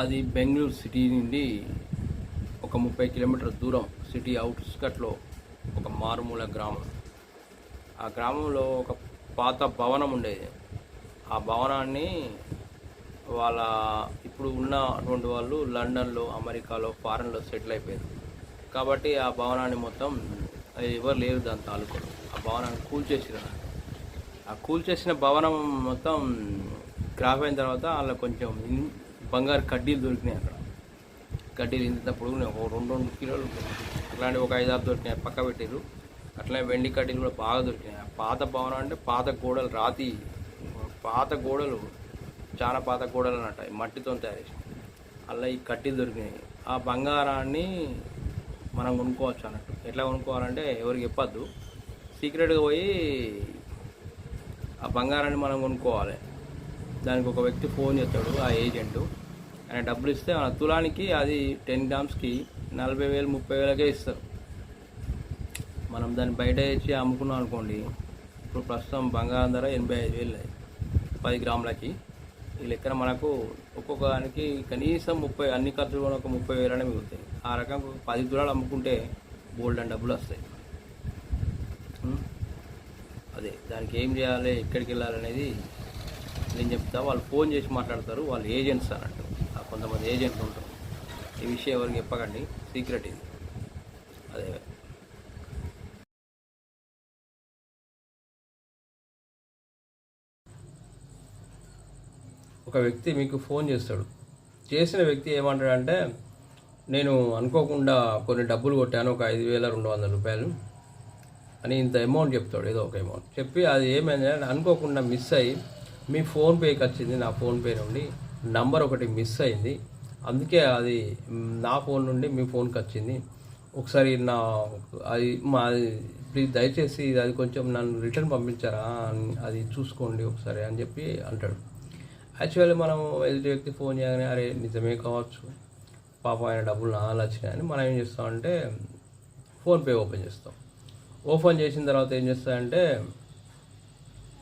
అది బెంగళూరు సిటీ నుండి ఒక ముప్పై కిలోమీటర్ దూరం సిటీ అవుట్స్కట్లో ఒక మారుమూల గ్రామం. ఆ గ్రామంలో ఒక పాత భవనం ఉండేది. ఆ భవనాన్ని వాళ్ళ ఇప్పుడు ఉన్న అటువంటి వాళ్ళు లండన్లో అమెరికాలో ఫారెన్లో సెటిల్ అయిపోయారు. కాబట్టి ఆ భవనాన్ని మొత్తం అది ఎవరు లేరు దాని తాలూకాలో ఆ భవనాన్ని కూల్చేసిన ఆ కూల్చేసిన భవనం మొత్తం క్రాప్ అయిన తర్వాత వాళ్ళ కొంచెం బంగారు కడ్డీలు దొరికినాయి అక్కడ. కడ్డీలు ఇంత పొడుగునే ఒక రెండు రెండు కిలోలు అట్లాంటి ఒక ఐదు ఆరు దొరికినాయి. పక్క పెట్టారు అట్లనే వెండి కడ్డీలు కూడా బాగా దొరికినాయి. ఆ పాత భవనం అంటే పాత గోడలు రాతి పాత గోడలు చాలా పాత గోడలు అన్నట్టు మట్టితో తయారు చేసి అలా ఈ కట్టీలు దొరికినాయి. ఆ బంగారాన్ని మనం కొనుక్కోవచ్చు అన్నట్టు. ఎట్లా కొనుక్కోవాలంటే ఎవరికి చెప్పద్దు. సీక్రెట్గా పోయి ఆ బంగారాన్ని మనం కొనుక్కోవాలి. దానికి ఒక వ్యక్తి ఫోన్ చేస్తాడు ఆ ఏజెంట్. ఆయన డబ్బులు ఇస్తే మన తులానికి అది టెన్ గ్రామ్స్కి నలభై వేలు ముప్పై వేలకే ఇస్తారు. మనం దాన్ని బయట ఇచ్చి అమ్ముకున్నాం అనుకోండి ఇప్పుడు ప్రస్తుతం బంగారం ధర ఎనభై ఐదు వేలు పది గ్రాములకి. ఈ లెక్కన మనకు ఒక్కొక్క దానికి కనీసం ముప్పై అన్ని ఖర్చులు కూడా ఒక ముప్పై వేలనే మిగులుతాయి. ఆ రకం పది తులాలు అమ్ముకుంటే బోల్డ్ అండ్ డబ్బులు వస్తాయి. అదే దానికి ఏం చేయాలి ఎక్కడికి వెళ్ళాలి అనేది నేను చెప్తా. వాళ్ళు ఫోన్ చేసి మాట్లాడతారు వాళ్ళు ఏజెంట్స్ అన్నట్టు. కొంతమంది ఏజెంట్లు ఉంటారు. ఈ విషయం ఎవరికి చెప్పకండి. సీక్రెట్ ఇది. అదే. ఒక వ్యక్తి మీకు ఫోన్ చేస్తాడు. చేసిన వ్యక్తి ఏమంటాడంటే నేను అనుకోకుండా కొన్ని డబ్బులు కొట్టాను ఒక ఐదు వేల రెండు వందల రూపాయలు అని ఇంత అమౌంట్ చెప్తాడు. ఏదో ఒక అమౌంట్. చెప్పి అది ఏమైందంటే అనుకోకుండా మిస్ అయ్యి మీ ఫోన్పేకి వచ్చింది నా ఫోన్పే నుండి నంబర్ ఒకటి మిస్ అయింది. అందుకే అది నా ఫోన్ నుండి మీ ఫోన్కి వచ్చింది. ఒకసారి నా అది మా ప్లీజ్ దయచేసి అది కొంచెం నన్ను రిటర్న్ పంపించారా అది చూసుకోండి ఒకసారి అని చెప్పి అంటాడు. యాక్చువల్లీ మనం ఎదుటి వ్యక్తి ఫోన్ చేయగానే అరే నిజమే కావచ్చు పాప ఆయన డబ్బులు నాలు వచ్చినాయని మనం ఏం చేస్తామంటే ఫోన్పే ఓపెన్ చేస్తాం. ఓపెన్ చేసిన తర్వాత ఏం చేస్తామంటే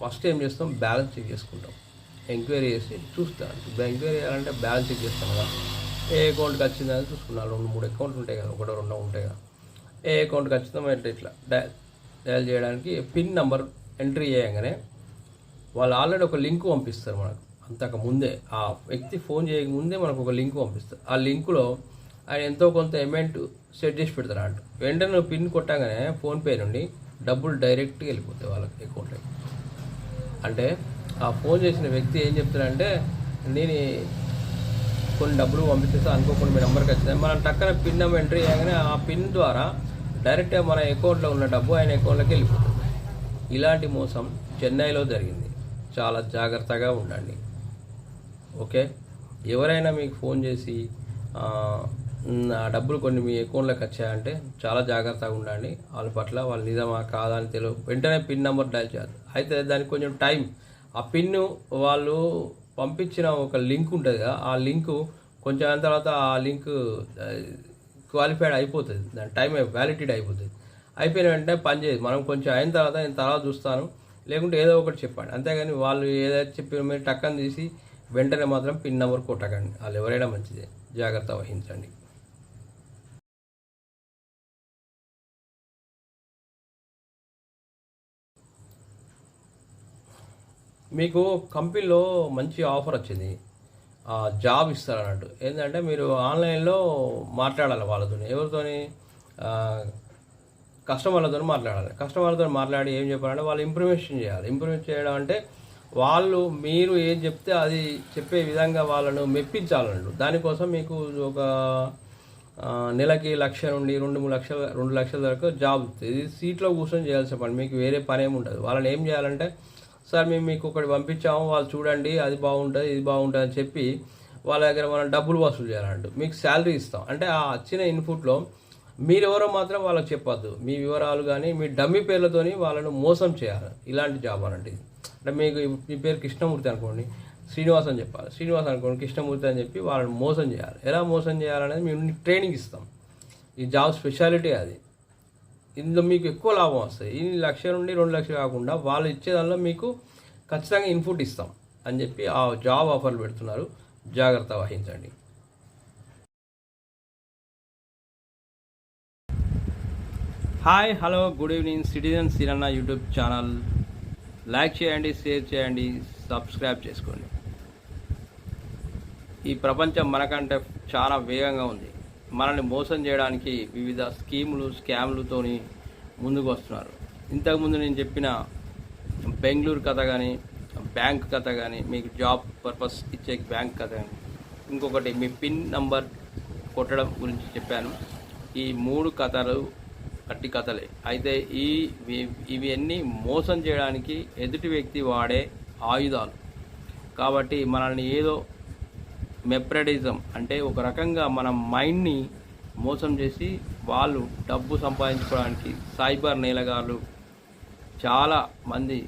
ఫస్ట్ ఏం చేస్తాం? బ్యాలెన్స్ చెక్ చేసుకుంటాం. ఎంక్వైరీ చేసి చూస్తాను ఎంక్వైరీ చేయాలంటే బ్యాలెన్స్ చెక్ చేస్తాను కదా. ఏ అకౌంట్కి వచ్చిందని చూసుకున్నాను రెండు మూడు అకౌంట్లు ఉంటాయి కదా. ఒకటో రెండో ఉంటాయి కదా. ఏ అకౌంట్కి వచ్చిందో ఇట్లా ఇట్లా డయల్ డయల్ చేయడానికి పిన్ నెంబర్ ఎంట్రీ చేయగానే వాళ్ళు ఆల్రెడీ ఒక లింక్ పంపిస్తారు మనకు. అంతకు ముందే ఆ వ్యక్తి ఫోన్ చేయక ముందే మనకు ఒక లింక్ పంపిస్తారు. ఆ లింకులో ఆయన ఎంతో కొంత అమౌంట్ సెట్ చేసి పెడతారు అంట. వెంటనే నువ్వు పిన్ కొట్టగానే ఫోన్పే నుండి డబ్బులు డైరెక్ట్గా వెళ్ళిపోతాయి వాళ్ళకి అకౌంట్లోకి. అంటే ఆ ఫోన్ చేసిన వ్యక్తి ఏం చెప్తాడంటే నేను కొన్ని డబ్బులు పంపించేస్తా అనుకోకుండా మీ నెంబర్కి వచ్చింది మనం టక్కన పిన్ నెంబర్ ఎంట్రీ చేయగానే ఆ పిన్ ద్వారా డైరెక్ట్గా మన అకౌంట్లో ఉన్న డబ్బు ఆయన అకౌంట్లోకి వెళ్ళిపోతుంది. ఇలాంటి మోసం చెన్నైలో జరిగింది. చాలా జాగ్రత్తగా ఉండండి. ఓకే? ఎవరైనా మీకు ఫోన్ చేసి ఆ, డబ్బులు కొన్ని మీ అకౌంట్లోకి వచ్చాయంటే చాలా జాగ్రత్తగా ఉండండి. వాళ్ళ పట్ల వాళ్ళు నిజమా కాదా అని తెలియదు. వెంటనే పిన్ నెంబర్ డైల్ చేయాలి. అయితే దానికి కొంచెం టైం ఆ పిన్ వాళ్ళు పంపించిన ఒక లింక్ ఉంటుంది కదా ఆ లింకు కొంచెం అయిన తర్వాత ఆ లింక్ క్వాలిఫైడ్ అయిపోతుంది. దాని టైం వ్యాలిడిటీ అయిపోతుంది. అయిపోయిన వెంటనే పని చేయదు. మనం కొంచెం అయిన తర్వాత నేను తర్వాత చూస్తాను. లేకుంటే ఏదో ఒకటి చెప్పండి. అంతేగాని వాళ్ళు ఏదైతే చెప్పిన మీరు టక్కన తీసి వెంటనే మాత్రం పిన్ నెంబర్ కొట్టకండి. వాళ్ళు ఎవరైనా మంచిదే. జాగ్రత్త వహించండి. మీకు కంపెనీలో మంచి ఆఫర్ వచ్చింది. ఆ, జాబ్ ఇస్తారు అన్నట్టు ఏంటంటే మీరు ఆన్లైన్లో మాట్లాడాలి వాళ్ళతో ఎవరితోని? కస్టమర్లతో మాట్లాడాలి. కస్టమర్లతో మాట్లాడి ఏం చెప్పాలంటే వాళ్ళు ఇంప్రూవేషన్ చేయాలి. ఇంప్రూవ్ చేయడం అంటే వాళ్ళు మీరు ఏం చెప్తే అది చెప్పే విధంగా వాళ్ళను మెప్పించాలన్నట్టు. దానికోసం మీకు ఒక నెలకి లక్ష నుండి రెండు మూడు లక్షల రెండు లక్షల వరకు జాబ్ ఇది సీట్లో కూర్చొని చేయాల్సిన పని. మీకు వేరే పని ఏమి ఉంటుంది వాళ్ళని ఏం చేయాలంటే సార్ మేము మీకు ఒకటి పంపించాము వాళ్ళు చూడండి అది బాగుంటుంది ఇది బాగుంటుంది అని చెప్పి వాళ్ళ దగ్గర మనం డబ్బులు వసూలు చేయాలంటూ మీకు శాలరీ ఇస్తాం. అంటే ఆ వచ్చిన ఇన్పుట్లో మీరెవరో మాత్రం వాళ్ళకి చెప్పొద్దు. మీ వివరాలు కానీ మీ డమ్మీ పేర్లతోని వాళ్ళను మోసం చేయాలి. ఇలాంటి జాబ్ అనండి. అంటే మీకు మీ పేరు కృష్ణమూర్తి అనుకోండి శ్రీనివాస్ అని చెప్పాలి. శ్రీనివాస్ అనుకోండి కృష్ణమూర్తి అని చెప్పి వాళ్ళని మోసం చేయాలి. ఎలా మోసం చేయాలనేది మేము ట్రైనింగ్ ఇస్తాం. ఈ జాబ్ స్పెషాలిటీ అది. ఇందులో మీకు ఎక్కువ లాభం వస్తుంది ఈ లక్ష నుండి రెండు లక్షలు కాకుండా వాళ్ళు ఇచ్చే దానిలో మీకు ఖచ్చితంగా ఇన్పుట్ ఇస్తాం అని చెప్పి ఆ జాబ్ ఆఫర్లు పెడుతున్నారు. జాగ్రత్త వహించండి. Hi hello good evening. Citizen Siranna YouTube channel. Like చేయండి షేర్ చేయండి సబ్స్క్రైబ్ చేసుకోండి. ఈ ప్రపంచం మనకంటే చాలా వేగంగా ఉంది. మనల్ని మోసం చేయడానికి వివిధ స్కీములు స్కామ్లతోని ముందుకు వస్తున్నారు ఇంతకుముందు నేను చెప్పిన బెంగళూరు కథ కానీ బ్యాంక్ కథ కానీ మీకు జాబ్ పర్పస్ ఇచ్చే బ్యాంక్ కథ కానీ ఇంకొకటి మీ పిన్ నంబర్ కొట్టడం గురించి చెప్పాను. ఈ మూడు కథలు అట్టి కథలే. అయితే ఈ ఇవన్నీ ఇవి అన్నీ మోసం చేయడానికి ఎదుటి వ్యక్తి వాడే ఆయుధాలు. కాబట్టి మనల్ని ఏదో మెప్రడిజం అంటే ఒక రకంగా మన మైండ్ని మోసం చేసి వాళ్ళు డబ్బు సంపాదించుకోవడానికి సైబర్ నేలగాళ్ళు చాలా మంది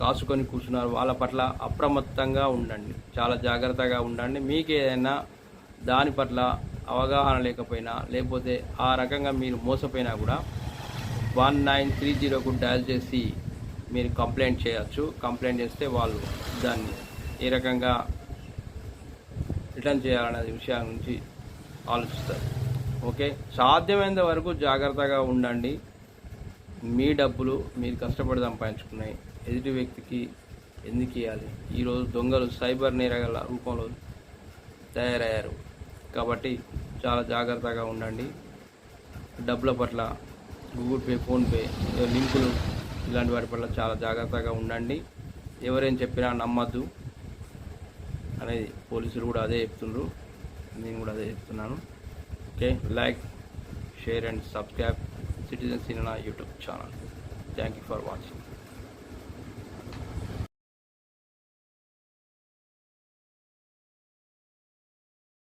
కాసుకొని కూర్చున్నారు. వాళ్ళ పట్ల అప్రమత్తంగా ఉండండి. చాలా జాగ్రత్తగా ఉండండి. మీకు ఏదైనా దాని పట్ల అవగాహన లేకపోయినా లేకపోతే ఆ రకంగా మీరు మోసపోయినా కూడా వన్ నైన్ త్రీ జీరోకు డయల్ చేసి మీరు కంప్లైంట్ చేయొచ్చు. కంప్లైంట్ చేస్తే వాళ్ళు దాన్ని ఏ రకంగా రిటర్న్ చేయాలనే విషయం గురించి ఆలోచిస్తారు. ఓకే? సాధ్యమైనంత వరకు జాగ్రత్తగా ఉండండి. మీ డబ్బులు మీరు కష్టపడి సంపాదించుకున్నాయి ఎదుటి వ్యక్తికి ఎందుకు ఇవ్వాలి? ఈరోజు దొంగలు సైబర్ నేరగల రూపంలో తయారయ్యారు. కాబట్టి చాలా జాగ్రత్తగా ఉండండి. డబ్బుల పట్ల గూగుల్ పే ఫోన్పే లింకులు ఇలాంటి వాటి పట్ల చాలా జాగ్రత్తగా ఉండండి. ఎవరేం చెప్పినా నమ్మద్దు. అనేది పోలీసులు కూడా అదే చెప్తుండ్రు. నేను కూడా అదే చెప్తున్నాను. Okay like share and subscribe citizen cinema YouTube channel. Thank you for watching.